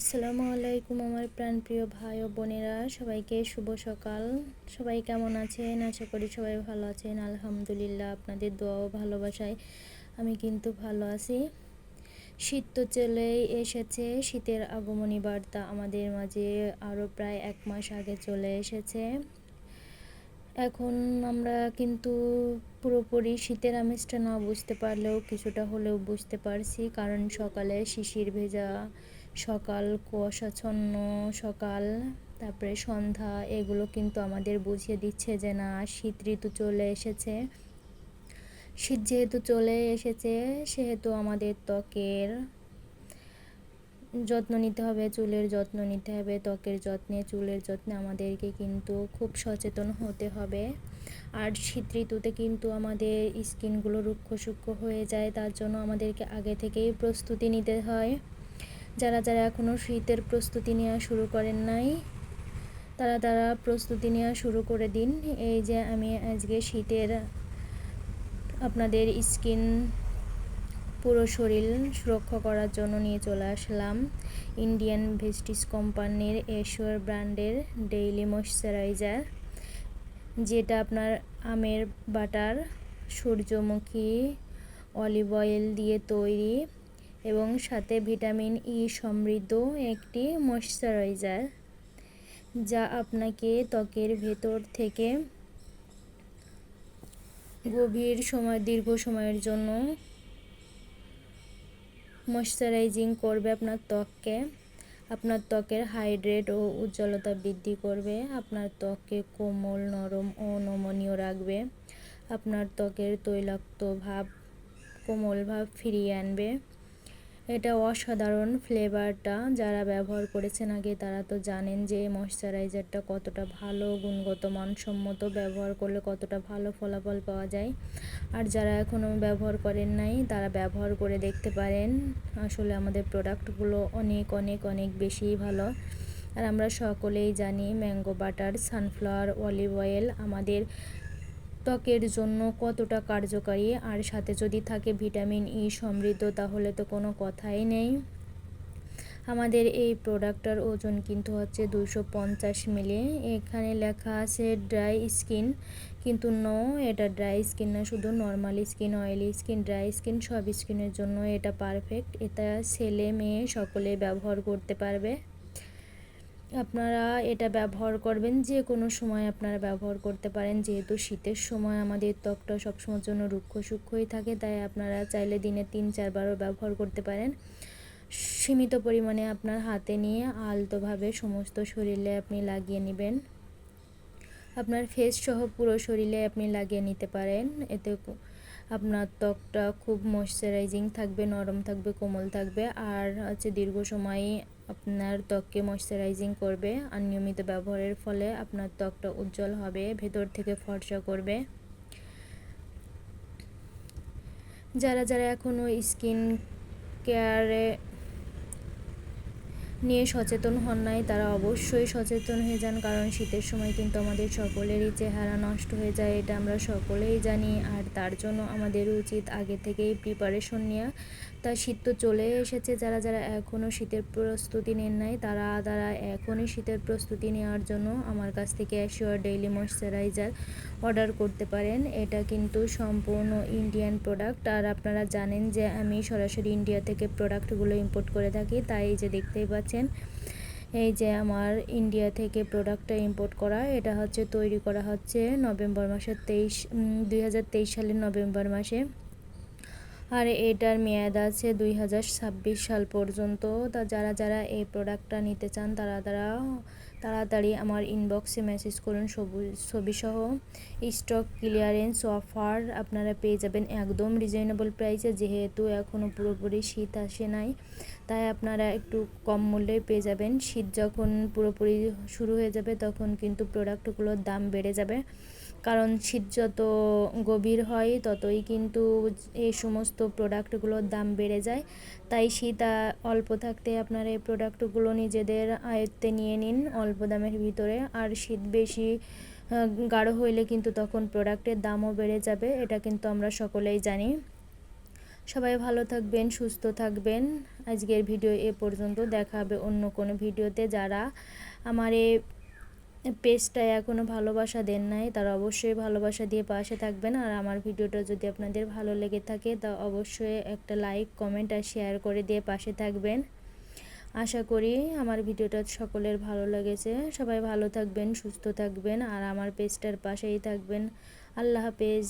আসসালামু আলাইকুম আমার প্রাণপ্রিয় ভাই ও বোনেরা, সবাইকে শুভ সকাল। সবাই কেমন আছেন? আশা করি সবাই ভালো আছেন। আলহামদুলিল্লাহ আপনাদের দোয়া ও ভালোবাসায় আমি কিন্তু ভালো আছি। শীত তো চলেই এসেছে, শীতের আগমনী বার্তা আমাদের মাঝে আরও প্রায় এক মাস আগে চলে এসেছে। এখন আমরা কিন্তু পুরোপুরি শীতের আমেজটা না বুঝতে পারলেও কিছুটা হলেও বুঝতে পারছি, কারণ সকালে শিশির ভেজা সকাল কুয়াশাচ্ছন্ন সকাল, তারপরে সন্ধ্যা, এগুলো কিন্তু আমাদের বুঝিয়ে দিচ্ছে যে না, শীত ঋতু চলে এসেছে। শীত যেহেতু চলে এসেছে, সেহেতু আমাদের ত্বকের যত্ন নিতে হবে, চুলের যত্ন নিতে হবে, ত্বকের যত্নে, চুলের যত্নে আমাদেরকে কিন্তু খুব সচেতন হতে হবে। আর শীত ঋতুতে কিন্তু আমাদের স্কিনগুলো রুক্ষ সূক্ষ্ম হয়ে যায়, তার জন্য আমাদেরকে আগে থেকেই প্রস্তুতি নিতে হয়। যারা যারা এখনও শীতের প্রস্তুতি নেওয়া শুরু করেন নাই, তারা তারা প্রস্তুতি নেওয়া শুরু করে দিন। এই যে আমি আজকে শীতের আপনাদের স্কিন পুরো শরীর সুরক্ষা করার জন্য নিয়ে চলে আসলাম। ইন্ডিয়ান ভেস্টিস কোম্পানির এশোর ব্র্যান্ডের ডেইলি ময়শ্চারাইজার, যেটা আপনার আমের বাটার, সূর্যমুখী, অলিভ অয়েল দিয়ে তৈরি। এবং সাথে ভিটামিন ই সমৃদ্ধ একটি ময়শ্চারাইজার যা আপনাকে ত্বকের ভেতর থেকে গভীর সময়, দীর্ঘ সময়ের জন্য ময়শ্চারাইজিং করবে আপনার ত্বককে। আপনার ত্বকের হাইড্রেট ও উজ্জ্বলতা বৃদ্ধি করবে, আপনার ত্বককে কোমল, নরম ও নমনীয় রাখবে, আপনার ত্বকের তৈলাক্ত ভাব, কোমল ভাব ফিরিয়ে আনবে। এটা অসাধারণ ফ্লেভারটা যারা ব্যবহার করেছেন আগে তারা তো জানেন যে ময়শ্চারাইজারটা কতটা ভালো, গুণগত মানসম্মত ব্যবহার করলে কতটা ভালো ফলাফল পাওয়া যায়। আর যারা এখনও ব্যবহার করেন নাই, তারা ব্যবহার করে দেখতে পারেন। আসলে আমাদের প্রোডাক্টগুলো অনেক অনেক অনেক বেশি ভালো। আর আমরা সকলেই জানি mango butter, sunflower, olive oil আমাদের ত্বকের জন্য কতটা কার্যকারী? আর সাথে যদি থাকে ভিটামিন ই সমৃদ্ধ, তাহলে তো কোনো কথাই নেই। আমাদের এই প্রোডাক্টটার ওজন কিন্তু হচ্ছে দুশো পঞ্চাশ মিলি। এখানে লেখা আছে ড্রাই স্কিন, কিন্তু নো, এটা ড্রাই স্কিন না, শুধু normal skin, oily skin, dry skin, সব স্কিনের জন্য এটা পারফেক্ট। এটা ছেলে মেয়ে সকলে ব্যবহার করতে পারবে। আপনারা এটা ব্যবহার করবেন, যে কোনো সময় আপনারা ব্যবহার করতে পারেন। যেহেতু শীতের সময় আমাদের ত্বকটা সবসময়ের জন্য রুক্ষ সূক্ষ্মই থাকে, তাই আপনারা চাইলে দিনে তিন চারবারও ব্যবহার করতে পারেন। সীমিত পরিমাণে আপনার হাতে নিয়ে আলতোভাবে সমস্ত শরীরে আপনি লাগিয়ে নেবেন। আপনার ফেস সহ পুরো শরীরে আপনি লাগিয়ে নিতে পারেন। এতে আপনার ত্বকটা খুব ময়শ্চারাইজিং থাকবে, নরম থাকবে, কোমল থাকবে। আর হচ্ছে দীর্ঘ সময় আপনার ত্বককে ময়শ্চারাইজিং করবে আর নিয়মিত ব্যবহারের ফলে আপনার ত্বকটা উজ্জ্বল হবে, ভেতর থেকে ফর্সা করবে। যারা যারা এখনও স্কিন কেয়ারে নিয়ে সচেতন হন নাই, তারা অবশ্যই সচেতন হয়ে যান, কারণ শীতের সময় কিন্তু আমাদের সকলেরই চেহারা নষ্ট হয়ে যায়, এটা আমরা সকলেই জানি, আর তার জন্য আমাদের উচিত আগে থেকেই প্রিপারেশন নেওয়া তা শীত তো চলে এসেছে, যারা যারা এখনও শীতের প্রস্তুতি নেন নাই, তারা তারা এখনই শীতের প্রস্তুতি নেওয়ার জন্য আমার কাছ থেকে অ্যাশিওর ডেইলি ময়শ্চারাইজার অর্ডার করতে পারেন। এটা কিন্তু সম্পূর্ণ ইন্ডিয়ান প্রোডাক্ট আর আপনারা জানেন যে আমি সরাসরি ইন্ডিয়া থেকে প্রোডাক্টগুলো ইম্পোর্ট করে থাকি, তাই যে দেখতেই পাচ্ছেন, এই যে আমার ইন্ডিয়া থেকে প্রোডাক্টটা ইম্পোর্ট করা, এটা হচ্ছে তৈরি করা হচ্ছে নভেম্বর মাসের তেইশ দুই সালের নভেম্বর মাসে। আর এটার মেয়াদ আছে দুই হাজার ছাব্বিশ সাল পর্যন্ত। তা যারা যারা এই প্রোডাক্টটা নিতে চান, তারা তারা তাড়াতাড়ি আমার ইনবক্সে মেসেজ করুন। ছবিসহ স্টক ক্লিয়ারেন্স অফার আপনারা পেয়ে যাবেন একদম রিজনেবল প্রাইসে যেহেতু এখনও পুরোপুরি শীত আসে নাই, তাই আপনারা একটু কম মূল্যে পেয়ে যাবেন। শীত যখন পুরোপুরি শুরু হয়ে যাবে, তখন কিন্তু প্রোডাক্টগুলোর দাম বেড়ে যাবে। কারণ শীত যত গভীর হয়, ততই কিন্তু এই সমস্ত প্রোডাক্টগুলোর দাম বেড়ে যায়। তাই শীত অল্প থাকতে আপনারা এই প্রোডাক্টগুলো নিজেদের আয়ত্তে নিয়ে নিন। অল্প দামের ভিতরে। আর শীত বেশি গাঢ় হইলে কিন্তু তখন প্রোডাক্টের দামও বেড়ে যাবে, এটা কিন্তু আমরা সকলেই জানি। সবাই ভালো থাকবেন, সুস্থ থাকবেন। আজকের ভিডিও এ পর্যন্ত, দেখা হবে অন্য কোনো ভিডিওতে। যারা আমার এই পেজটায় এখনও ভালোবাসা দেন নাই, তারা অবশ্যই ভালোবাসা দিয়ে পাশে থাকবেন। আর আমার ভিডিওটা যদি আপনাদের ভালো লেগে থাকে, তা অবশ্যই একটা লাইক, কমেন্ট আর শেয়ার করে দিয়ে পাশে থাকবেন। আশা করি আমার ভিডিওটা সকলের ভালো লেগেছে। সবাই ভালো থাকবেন, সুস্থ থাকবেন, আর আমার পেজটার পাশেই থাকবেন। আল্লাহ হাফেজ।